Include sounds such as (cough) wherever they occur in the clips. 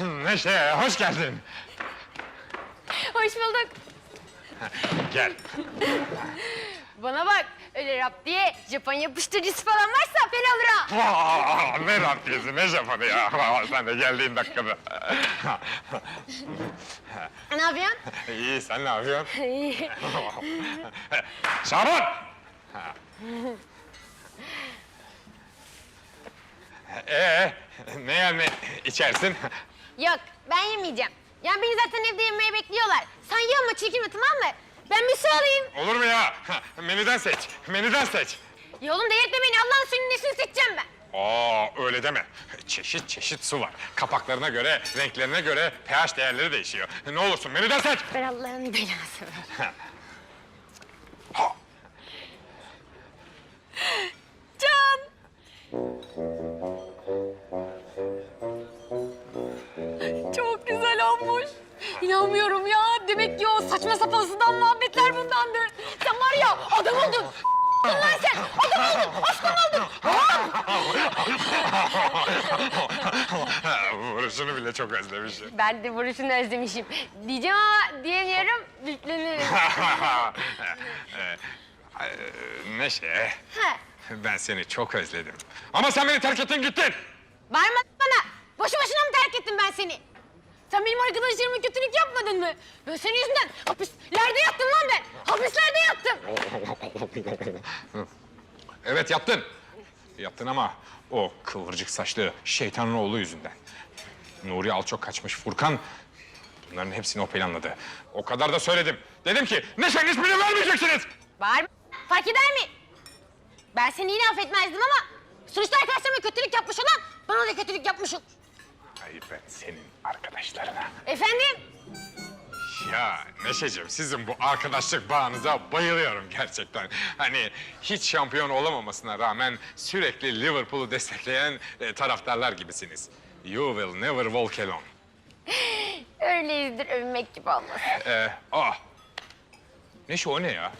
Neşe, hoş geldin. Hoş bulduk. Gel. Bana bak, öyle rap diye Japon yapıştırıcısı falan varsa fena olur ha. Aa, ne rahatlıyorsun, ne Japon'u ya. Aa, Sen de geldiğin dakikada. Ne yapıyorsun? İyi, sen ne yapıyorsun? İyi. Şaban! Ee, ne yani içersin? Yok, ben yemeyeceğim. Ya beni zaten evde yemeye bekliyorlar. Sen ye ama çekinme tamam mı? Ben bir su alayım. Olur mu ya? Menüden seç, menüden seç. Ya oğlum delirtme beni. Allah'ın suyunun nesini seçeceğim ben. Aa öyle deme. Çeşit çeşit su var. Kapaklarına göre, renklerine göre pH değerleri değişiyor. Ne olursun menüden seç. Ben Allah'ın belası İnanmıyorum ya. Demek ki o saçma sapan sudan muhabbetler bundandı. Sen var ya adam oldun. lan sen. Adam oldun. Aşkım oldun. (laughs) Vuruşunu bile çok özlemişim. Ben de vuruşunu özlemişim. Diyeceğim ama diyemiyorum. Büklenirim. Ee, (laughs) Neşe, Ha. ben seni çok özledim. Ama sen beni terk ettin gittin. Bağırma bana. Boşu boşuna mı terk ettim ben seni? Sen benim arkadaşlarıma kötülük yapmadın mı? Ben senin yüzünden hapislerde yattım lan ben. Hapislerde yattım. (laughs) Evet yaptın. Yaptın ama o kıvırcık saçlı şeytanın oğlu yüzünden. Nuri Alçok kaçmış Furkan. Bunların hepsini o planladı. O kadar da söyledim. Dedim ki Neşe'nin ismini vermeyeceksiniz. Bağırma. Fark eder mi? Ben seni yine affetmezdim ama sonuçta arkadaşlarıma kötülük yapmış olan bana da kötülük yapmış Hayır ben senin arkadaşlarına. Efendim? Ya Neşeciğim sizin bu arkadaşlık bağınıza bayılıyorum gerçekten. Hani hiç şampiyon olamamasına rağmen sürekli Liverpool'u destekleyen e, taraftarlar gibisiniz. You will never walk alone. (gasps) Öyleyizdir övünmek gibi olmaz. Ee, ah. Neşe o ne ya?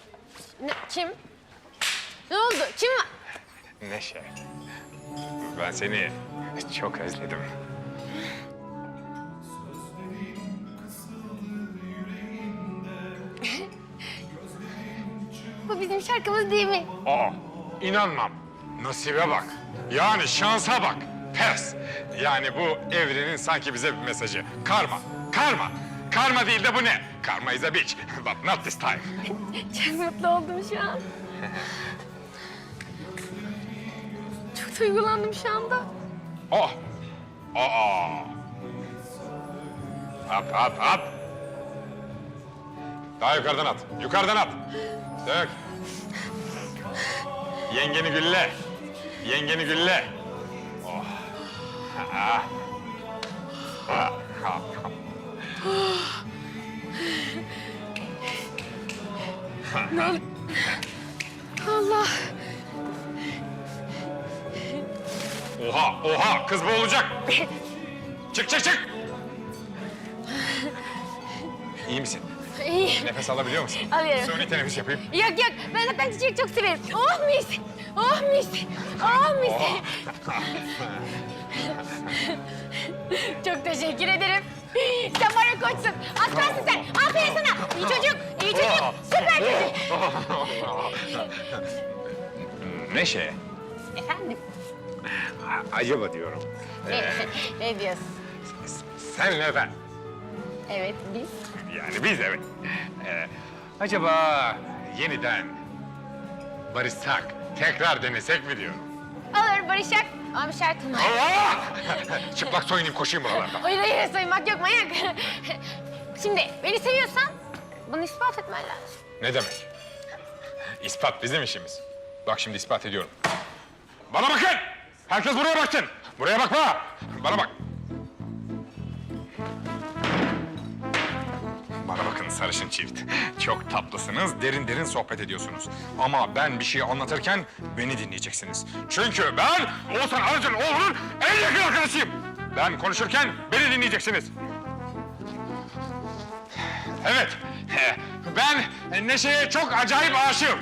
Ne, kim? Ne oldu? Kim var? Neşe. Ben seni çok özledim. Bizim şarkımız değil mi? Aa, inanmam. Nasibe bak. Yani şansa bak. Pes. Yani bu evrenin sanki bize bir mesajı. Karma, karma. Karma değil de bu ne? Karma is a bitch, (laughs) but not this time. (laughs) Çok mutlu oldum şu an. Çok duygulandım şu anda. Oh. Aa. Hop hop hop. Daha yukarıdan at. Yukarıdan at. Dök. Yengeni gülle. Yengeni gülle. Oh. Ha. Ha. Ha. Allah. Oha, oha, kız boğulacak. çık, çık, çık. İyi misin? İyi. Nefes alabiliyor musun? Alıyorum. Suni teneffüs yapayım. Yok yok ben zaten çiçeği çok severim. Oh mis. Oh mis. Oh mis. çok teşekkür ederim. Sen var ya koçsun. Aslansın sen. Aferin sana. İyi çocuk. iyi çocuk. Süper çocuk. Neşe, Efendim? acaba diyorum. ne diyorsun? Senle ben. Evet biz. Yani biz evet. Ee, acaba yeniden barışsak, tekrar denesek mi diyorum. Olur barışak. Ama bir şartım var. Allah! (laughs) Çıplak soyunayım koşayım buralarda. Hayır hayır saymak yok manyak. (laughs) Şimdi beni seviyorsan bunu ispat etmen lazım. Ne demek? İspat bizim işimiz. Bak şimdi ispat ediyorum. Bana bakın! Herkes buraya baksın. Buraya bakma. Bana bak. Sarışın çift. Çok tatlısınız, derin derin sohbet ediyorsunuz. Ama ben bir şey anlatırken beni dinleyeceksiniz. Çünkü ben Oğuzhan Arıcı'nın oğlunun en yakın arkadaşıyım. Ben konuşurken beni dinleyeceksiniz. Evet, ben Neşe'ye çok acayip aşığım.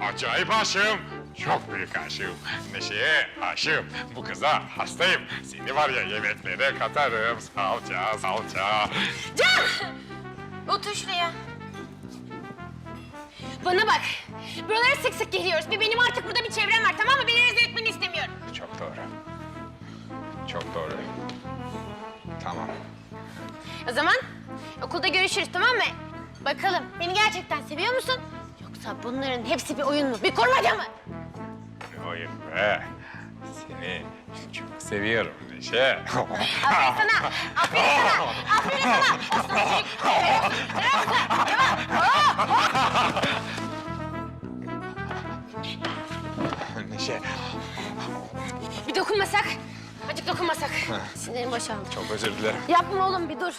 Acayip aşığım, çok büyük aşığım. Neşe'ye aşığım. Bu kıza hastayım. Seni var ya yemeklere katarım. Salça, salça. Can! Otur şuraya. Bana bak. Buralara sık sık geliyoruz. Bir benim artık burada bir çevrem var tamam mı? Beni rezil etmeni istemiyorum. Çok doğru. Çok doğru. Tamam. O zaman okulda görüşürüz tamam mı? Bakalım beni gerçekten seviyor musun? Yoksa bunların hepsi bir oyun mu? Bir kurmaca mı? Oyun be. Seni çok seviyorum Neşe. Aferin sana. Aferin sana. Aferin sana. Aslan çocuk. Neşe Bir dokunmasak. Acık dokunmasak. Sinirim boşaldı. çok özür dilerim. Yapma oğlum bir dur.